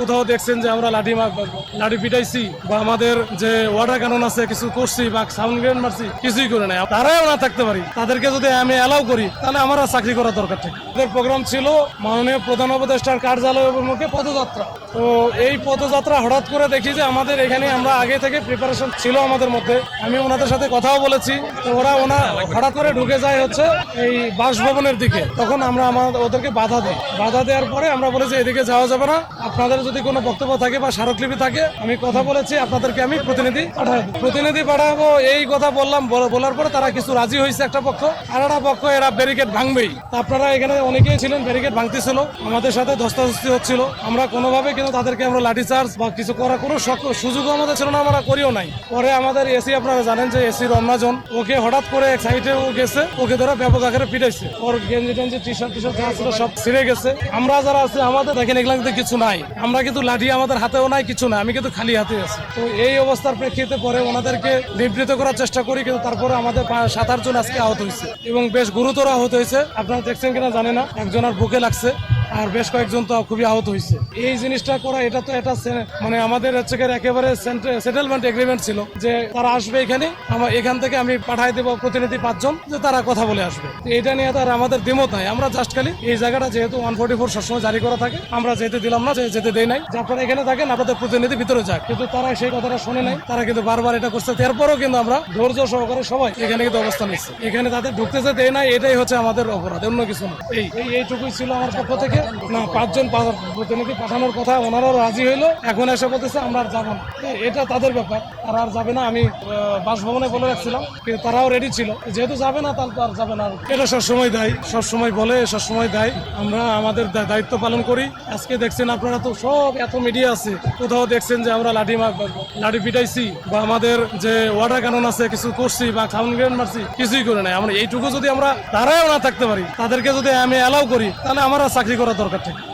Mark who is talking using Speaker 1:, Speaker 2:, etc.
Speaker 1: কোথাও দেখছেন যে আমরা লাঠি লাঠি পিটাইছি বা আমাদের যে ওয়াটার কানন আছে, কিছু করছি বা সাউন্ড গ্রেন মারছি, কিছুই করে নাই। তারাও না থাকতে পারি। তাদেরকে যদি আমি অ্যালাউ করি, তাহলে আমার আর চাকরি করার দরকার ঠিক আমাদের প্রোগ্রাম ছিল মাননীয় প্রধান উপদেষ্টার কার্যালয় অভিমুখে পদযাত্রা। তো এই পদযাত্রা হঠাৎ করে দেখি যে আমাদের এখানে আমরা আগে থেকে প্রিপারেশন ছিল আমাদের মধ্যে। আমি ওনাদের সাথে কথাও বলেছি। তো ওরা ওনা হঠাৎ করে ঢুকে যায় হচ্ছে এই বাসভবনের দিকে। তখন আমরা আমাদের ওদেরকে বাধা দিই। বাধা দেওয়ার পরে আমরা বলেছি এদিকে যাওয়া যাবে না। আপনাদের যদি কোনো বক্তব্য থাকে বা স্মারকলিপি থাকে, আমি কথা বলেছি, আপনাদেরকে আমি প্রতিনিধি পাঠাবো। প্রতিনিধি পাঠাবো, এই কথা বললাম বলার পরে তারা কিছু রাজি হয়েছে একটা পক্ষ। আর একটা পক্ষ, এরা ব্যারিকেড ভাঙবেই। আপনারা এখানে অনেকেই ছিলেন ব্যারিকেড ভাঙতেছিল, আমাদের সাথে ধস্তাধস্তি হচ্ছিল। আমরা কোনোভাবে কিন্তু তাদেরকে আমরা লাঠি চার্জ বা কিছু করার কোনো সুযোগও আমাদের ছিল না, আমরা করিও নাই। পরে আমাদের এসি, আপনারা জানেন যে এসি রমনাজন ওকে হঠাৎ করে এক সাইডে ও গেছে, ওকে ধরে ব্যাপক আকারে পিটাইছে। ওর গেঞ্জি টেঞ্জি টি শার্ট টি শার্ট যা ছিল সব ছিঁড়ে গেছে। আমরা যারা আছে, আমাদের দেখেন এগুলো কিছু নাই। আমরা কিন্তু লাঠি আমাদের হাতেও নাই, কিছু না আমি কিন্তু খালি হাতে আছি। তো এই অবস্থার প্রেক্ষিতে পরে ওনাদেরকে নিবৃত করার চেষ্টা করি, কিন্তু তারপরে আমাদের সাত আটজন আজকে আহত হয়েছে। এবং বেশ গুরুতর আহত হয়েছে। আপনারা দেখছেন কিনা জানে না, একজনের বুকে লাগছে। আর বেশ কয়েকজন তো খুবই আহত হয়েছে। এই জিনিসটা করা, এটা তো এটা মানে আমাদের হচ্ছে একেবারে সেটেলমেন্ট এগ্রিমেন্ট ছিল যে তারা আসবে এখানে আমার এখান থেকে আমি পাঠাই দেবো প্রতিনিধি পাঁচজন, যে তারা কথা বলে আসবে। এটা নিয়ে তার আমাদের দ্বিমত নাই। আমরা জাস্ট খালি এই জায়গাটা যেহেতু ওয়ান ফোর্টি ফোর সবসময় জারি করা থাকে, আমরা যেতে দিলাম না যেতে দেই নাই। যে এখানে থাকেন আপনাদের প্রতিনিধি ভিতরে যাক। কিন্তু তারা সেই কথাটা শুনে নাই, তারা কিন্তু বারবার এটা করছে। এরপরও কিন্তু আমরা ধৈর্য সহকারে সবাই এখানে কিন্তু অবস্থান নিচ্ছি। এখানে তাদের ঢুকতেছে দেয় নাই, এটাই হচ্ছে আমাদের অপরাধ, অন্য কিছু না। এই এইটুকুই ছিল আমার পক্ষ থেকে। না, পাঁচজন প্রতিনিধি পাঠানোর কথা ওনারাও রাজি হইল, এখন এসে বলতেছে আমরা আর যাব এটা তাদের ব্যাপার, তারা আর যাবে না, আমি বাসভবনে বলে রাখছিলাম, কিন্তু তারাও রেডি ছিল। যেহেতু যাবে না, তাহলে তো আর যাবে না এটা সবসময় দেয়, সবসময় বলে, সবসময় দেয়। আমরা আমাদের দায়িত্ব পালন করি। আজকে দেখছেন আপনারা তো সব, এত মিডিয়া আছে। কোথাও দেখছেন যে আমরা লাঠি লাঠি পিটাইছি, বা আমাদের যে ওয়াটার কানন আছে, কিছু করছি, বা সাউন্ড গ্রেন মারছি, কিছুই করে নাই। আমরা এইটুকু যদি আমরা তারাও না থাকতে পারি, তাদেরকে যদি আমি অ্যালাউ করি, তাহলে আমরা চাকরি করার দরকার ঠিক